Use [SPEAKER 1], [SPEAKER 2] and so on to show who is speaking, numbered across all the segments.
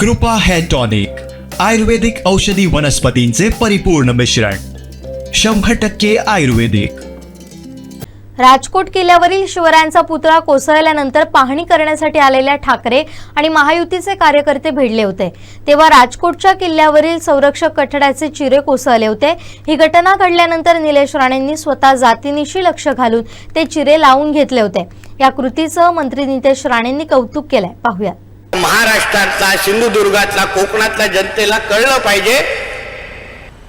[SPEAKER 1] कृपा hair tonic आयुर्वेदिक औषधी वनस्पतींचे परिपूर्ण मिश्रण शंभर टक्के आयुर्वेदिक.
[SPEAKER 2] राजकोट किल्ल्यावरील शिवरायांचा पुतळा कोसळल्यानंतर पाहणी करण्यासाठी आलेल्या ठाकरे आणि महायुतीचे कार्यकर्ते भिडले होते. तेव्हा राजकोटच्या किल्ल्यावरील संरक्षक कठड्याचे चिरे कोसळले होते. ही घटना घडल्यानंतर निलेश राणेंनी स्वतः जातीनिशी लक्ष घालून ते चिरे लावून घेतले होते. या कृतीचं मंत्री नितेश राणेंनी कौतुक केलंय. पाहूयात.
[SPEAKER 3] महाराष्ट्रातला सिंधुदुर्गातला कोकणातल्या जनतेला कळलं पाहिजे.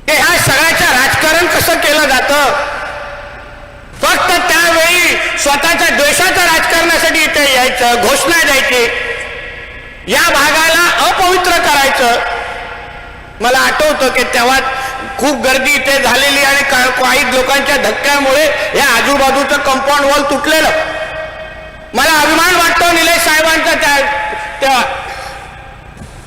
[SPEAKER 3] की ह्या सगळ्याचं राजकारण कसं केलं जातं? फक्त त्यावेळी स्वतःच्या द्वेषाच्या राजकारणासाठी इथे यायचं घोषणा द्यायची. या भागाला अपवित्र करायचं. मला आठवतं की तेव्हा खूप गर्दी इथे झालेली आणि का- काही लोकांच्या धक्क्यामुळे या आजूबाजूचं कंपाऊंड वॉल तुटलेलं. मला अभिमान वाटतो निलेश साहेबांचा त्या त्या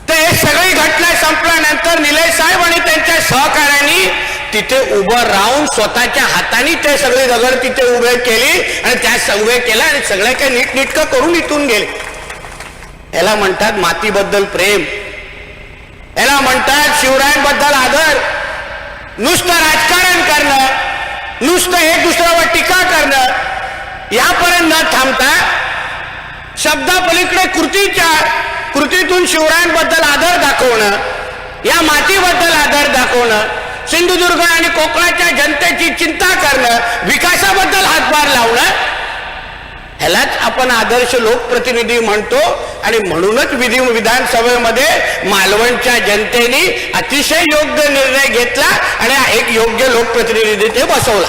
[SPEAKER 3] ते हे सगळी घटना संपल्यानंतर निलय साहेब आणि त्यांच्या सहकाऱ्यांनी तिथे उभं राहून स्वतःच्या हाताने ते सगळे दगड तिथे उभे केली आणि त्या स- उभे केला आणि सगळे काही नीटनीटकं करून इथून गेले. याला म्हणतात मातीबद्दल प्रेम. याला म्हणतात शिवरायांबद्दल आदर. नुसतं राजकारण करणं नुसतं एक दुसऱ्यावर टीका करणं यापर्यंत न थांबता शब्दापलीकडे कृतीच्या कृतीतून शिवरायांबद्दल आदर दाखवणं या मातीबद्दल आदर दाखवणं सिंधुदुर्ग आणि कोकणाच्या जनतेची चिंता करणं विकासाबद्दल हातभार लावणं ह्यालाच आपण आदर्श लोकप्रतिनिधी म्हणतो आणि म्हणूनच विधी विधानसभेमध्ये मालवणच्या जनतेने अतिशय योग्य निर्णय घेतला आणि एक योग्य लोकप्रतिनिधी ते बसवला.